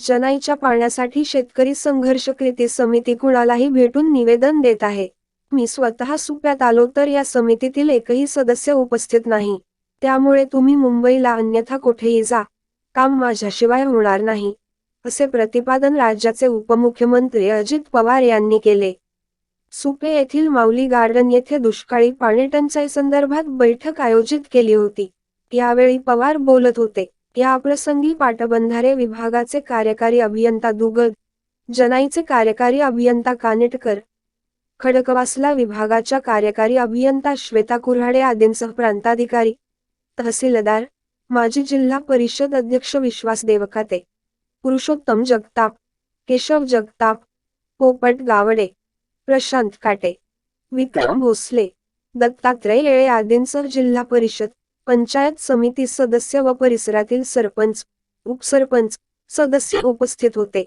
जनाईच्या पाण्यासाठी शेतकरी संघर्ष कृती समिती कुणालाही भेटून निवेदन देत आहे. मी स्वतः सुप्यात आलो तर या समितीतील एकही सदस्य उपस्थित नाही. त्यामुळे तुम्ही मुंबईला अन्यथा कुठेही जा. काम माझ्याशिवाय होणार नाही. असे प्रतिपादन राज्याचे उपमुख्यमंत्री अजित पवार यांनी केले. सुपे येथील माऊली गार्डन येथे दुष्काळी पाणी टंचाई संदर्भात बैठक आयोजित केली होती. यावेळी पवार बोलत होते. याप्रसंगी पाटबंधारे विभागाचे कार्यकारी अभियंता दुगद जनाईचे कार्यकारी अभियंता कानेटकर खडकवासला विभागाच्या कार्यकारी अभियंता श्वेता कुऱ्हाडे आदींसह प्रांताधिकारी तहसीलदार माजी जिल्हा परिषद अध्यक्ष विश्वास देवखाते पुरुषोत्तम जगताप केशव जगताप पोपट गावडे प्रशांत काटे विक्रम भोसले दत्तात्रय येळे आदींसह जिल्हा परिषद पंचायत समिती सदस्य व परिसरातील सरपंच उपसरपंच सदस्य उपस्थित होते.